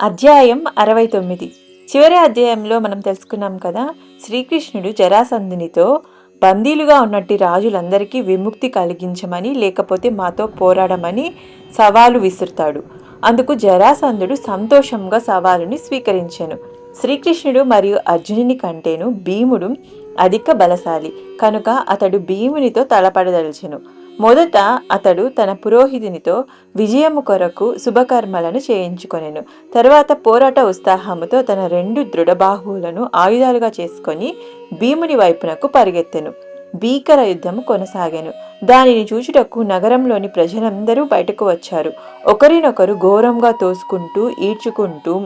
అధ్యాయం అరవై తొమ్మిది. చివరి అధ్యాయంలో మనం తెలుసుకున్నాం కదా శ్రీకృష్ణుడు జరాసంధునితో బందీలుగా ఉన్నట్టు రాజులందరికీ విముక్తి కలిగించమని లేకపోతే మాతో పోరాడమని సవాలు విసురుతాడు. అందుకు జరాసంధుడు సంతోషంగా సవాలుని స్వీకరించాను. శ్రీకృష్ణుడు మరియు అర్జునుని కంటేను భీముడు అధిక బలశాలి. కనుక అతడు భీమునితో తలపడదలిచెను. మొదట అతడు తన పురోహితునితో విజయము కొరకు శుభకర్మలను చేయించుకొనెను. తర్వాత పోరాట ఉత్సాహముతో తన రెండు దృఢబాహువులను ఆయుధాలుగా చేసుకొని భీముని వైపునకు పరిగెత్తెను. భీకర యుద్ధము కొనసాగాను. దానిని చూచుటకు నగరంలోని ప్రజలందరూ బయటకు వచ్చారు. ఒకరినొకరు ఘోరంగా తోసుకుంటూ ఈడ్చుకుంటూ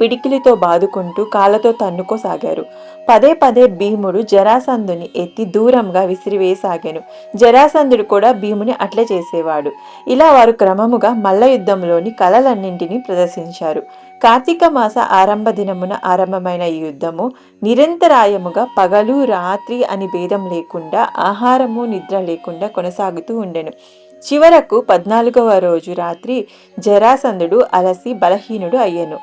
పిడికిలితో బాదుకుంటూ కాళ్ళతో తన్నుకోసాగారు. పదే పదే భీముడు జరాసంధుని ఎత్తి దూరంగా విసిరివేసాగాను జరాసంధుడు కూడా భీముని అట్లే చేసేవాడు. ఇలా వారు క్రమముగా మల్ల యుద్ధంలోని కళలన్నింటినీ ప్రదర్శించారు. కార్తీక మాస ఆరంభ దినమున ఆరంభమైన ఈ యుద్ధము నిరంతరాయముగా పగలు రాత్రి అని భేదం లేకుండా ఆహారము నిద్ర లేకుండా కొనసాగుతూ ఉండెను. చివరకు పద్నాలుగవ రోజు రాత్రి జరాసంధుడు అలసి బలహీనుడు అయ్యను.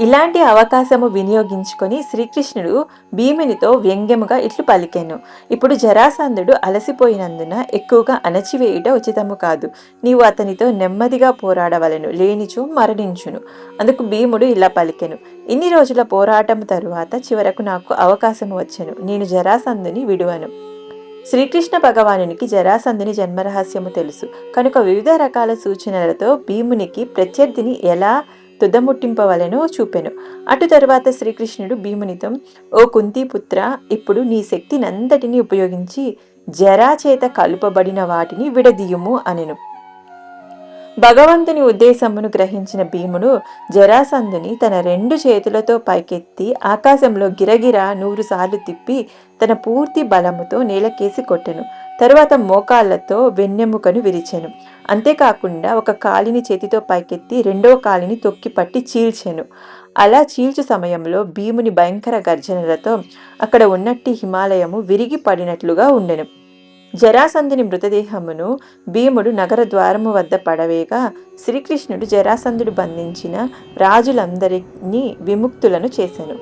ఇలాంటి అవకాశము వినియోగించుకొని శ్రీకృష్ణుడు భీమునితో వ్యంగ్యముగా ఇట్లు పలికాను. ఇప్పుడు జరాసంధుడు అలసిపోయినందున ఎక్కువగా అణచివేయుట ఉచితము కాదు. నీవు అతనితో నెమ్మదిగా పోరాడవలను లేనిచో మరణించును. అందుకు భీముడు ఇలా పలికెను. ఇన్ని రోజుల పోరాటం తరువాత చివరకు నాకు అవకాశం వచ్చెను. నేను జరాసంధుని విడువను. శ్రీకృష్ణ భగవానునికి జరాసంధుని జన్మరహస్యము తెలుసు. కనుక వివిధ రకాల సూచనలతో భీమునికి ప్రత్యర్థిని ఎలా తుదముట్టింపవలను చూపెను. అటు తరువాత శ్రీకృష్ణుడు భీమునితో ఓ కుంతిపుత్ర ఇప్పుడు నీ శక్తినంతటిని ఉపయోగించి జరా చేత కలుపబడిన వాటిని విడదీయుము అనెను. భగవంతుని ఉద్దేశమును గ్రహించిన భీముడు జరాసంధుని తన రెండు చేతులతో పైకెత్తి ఆకాశంలో గిరగిరా నూరు సార్లు తిప్పి తన పూర్తి బలముతో నేలకేసి కొట్టెను. తరువాత మోకాళ్ళతో వెన్నెముకను విరిచెను. అంతేకాకుండా ఒక కాలిని చేతితో పైకెత్తి రెండవ కాలిని తొక్కి పట్టి చీల్చెను. అలా చీల్చు సమయంలో భీముని భయంకర గర్జనలతో అక్కడ ఉన్నట్టి హిమాలయము విరిగి పడినట్లుగా ఉండెను. జరాసంధుని మృతదేహమును భీముడు నగర ద్వారము వద్ద పడవేగా శ్రీకృష్ణుడు జరాసంధుడు బంధించిన రాజులందరినీ విముక్తులను చేశాను